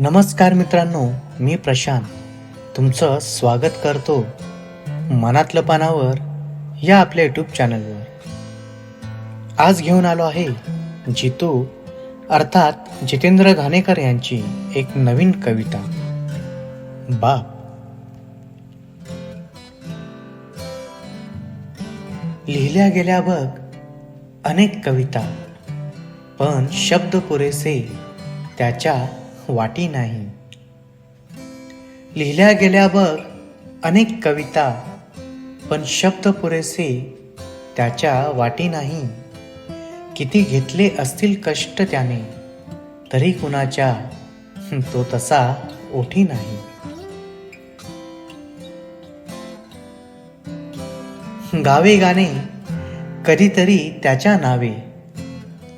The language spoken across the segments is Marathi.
नमस्कार मित्रांनो मी प्रशांत. तुमचं स्वागत करतो मनातलं पानावर या आपल्या यूट्यूब चॅनलवर आज घेऊन आलो आहे जितू अर्थात जितेंद्र घाणेकर यांची एक नवीन कविता. बाप. लिहिल्या गेल्या बघ अनेक कविता पण शब्द पुरेसे त्याच्या वाटी नाही. लिहिल्या गेल्यावर अनेक कविता पण शब्द पुरेसे त्याच्या वाटी नाही. किती घेतले असतील कष्ट त्याने तरी कुणाच्या तो तसा ओठी नाही. गावे गाणे कधीतरी त्याच्या नावे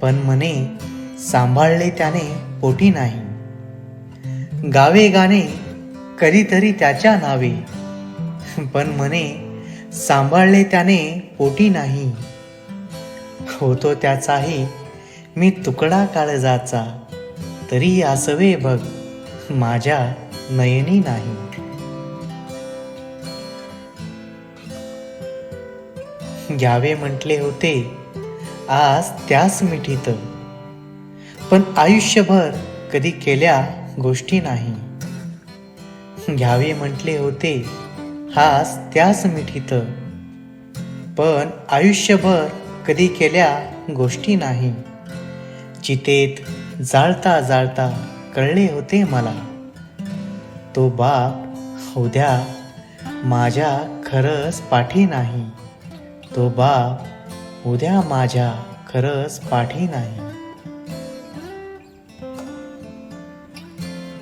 पण मने सांभाळले त्याने पोटी नाही. गावे गाणे कधीतरी त्याच्या नावे. पण म्हणे सांभाळले त्याने पोटी नाही. होतो त्याचाही मी तुकडा काळजाचा. तरी आसवे बघ माझ्या नयनी नाही. घ्यावे म्हटले होते आज त्याच मिठीत पण आयुष्यभर कधी केल्या गोष्टी नाही. घ्यावे म्हटले होते हाच त्याच मिठीत. पण आयुष्यभर कधी केल्या गोष्टी नाही. चितेत जाळता जाळता कळले होते मला. तो बाप उद्या माझ्या खरंच पाठी नाही. तो बाप उद्या माझ्या खरंच पाठी नाही.